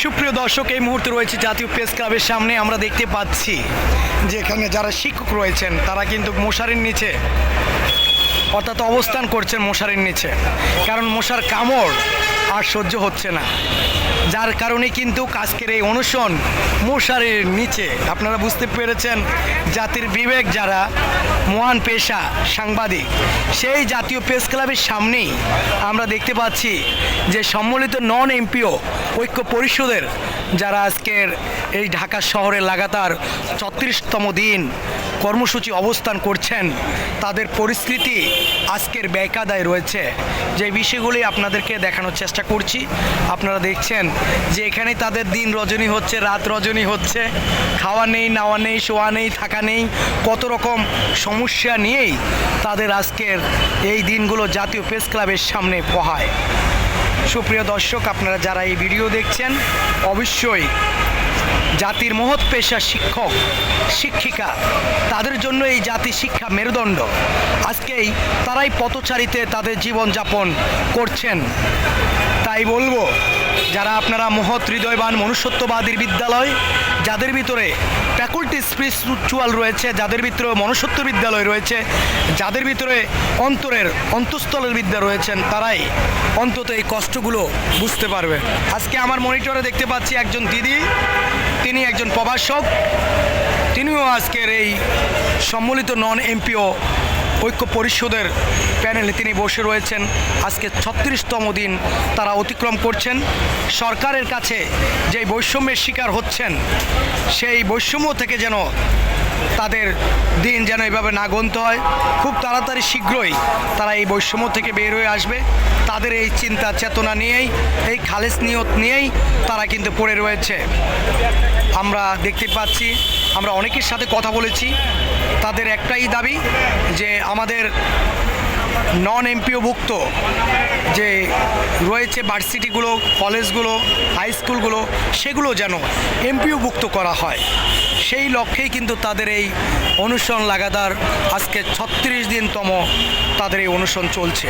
সুপ্রিয় দর্শক, এই মুহূর্তে রয়েছে জাতীয় প্রেস ক্লাবের সামনে। আমরা দেখতে পাচ্ছি যে এখানে যারা শিক্ষক রয়েছেন, তারা কিন্তু মশারির নিচে, অর্থাৎ অবস্থান করছেন মশারির নিচে। কারণ মশার কামড় আর সহ্য হচ্ছে না। যার কারণে কিন্তু আজকের এই অনুষ্ঠান মশারির নিচে। আপনারা বুঝতে পেরেছেন, জাতির বিবেক যারা, মহান পেশা, সাংবাদিক, সেই জাতীয় প্রেস ক্লাবের সামনেই আমরা দেখতে পাচ্ছি যে সম্মিলিত নন এমপিও ঐক্য পরিষদের যারা আজকের এই ঢাকা শহরে লাগাতার ছত্রিশতম দিন কর্মসূচি অবস্থান করছেন, তাদের পরিস্থিতি আজকের বেকাদায় রয়েছে। যে বিষয়গুলি আপনাদেরকে দেখানোর চেষ্টা করছি, আপনারা দেখছেন যে এখানে তাদের দিন রজনী হচ্ছে, রাত রজনী হচ্ছে। খাওয়া নেই, নাওয়া নেই, শোয়া নেই, থাকা নেই, কত রকম সমস্যা নিয়েই তাদের আজকের এই দিনগুলো জাতীয় প্রেস ক্লাবের সামনে পোহায়। সুপ্রিয় দর্শক, আপনারা যারা এই ভিডিও দেখছেন, অবশ্যই জাতির মহৎ পেশা শিক্ষক, শিক্ষিকা, তাদের জন্য এই জাতি শিক্ষা মেরুদণ্ড। আজকেই তারাই পথচারিতে তাদের জীবনযাপন করছেন। তাই বলব যারা আপনারা মহৎ হৃদয়বান মনুষ্যত্ববাদীর বিদ্যালয়, যাদের ভিতরে ফ্যাকুল্টি স্পিরিচুয়াল রয়েছে, যাদের ভিতরে মনুষ্যত্ব বিদ্যালয় রয়েছে, যাদের ভিতরে অন্তরের অন্তঃস্থলের বিদ্যা রয়েছেন, তারাই অন্তত এই কষ্টগুলো বুঝতে পারবে। আজকে আমার মনিটরে দেখতে পাচ্ছি একজন দিদি, তিনি একজন প্রভাষক, তিনিও আজকের এই সম্মিলিত নন এমপিও ঐক্য পরিষদের প্যানেলে তিনি বসে রয়েছেন। আজকে ছত্রিশতম দিন তারা অতিক্রম করছেন। সরকারের কাছে যেই বৈষম্যের শিকার হচ্ছেন, সেই বৈষম্য থেকে যেন তাদের দিন যেন এভাবে না গণতে হয়। খুব তাড়াতাড়ি শীঘ্রই তারা এই বৈষম্য থেকে বের হয়ে আসবে। তাদের এই চিন্তা চেতনা নিয়েই, এই খালেস নিয়ত নিয়েই তারা কিন্তু পড়ে রয়েছে। আমরা দেখতে পাচ্ছি, আমরা অনেকের সাথে কথা বলেছি। তাদের একটাই দাবি যে আমাদের নন এমপিওভুক্ত যে রয়েছে ভার্সিটিগুলো কলেজগুলো হাই স্কুলগুলো সেগুলো যেন এমপিওভুক্ত করা হয়। সেই লক্ষ্যেই কিন্তু তাদের এই অনুষ্ঠান লাগাতার আজকে ছত্রিশ দিনতম তাদের এই অনুষ্ঠান চলছে।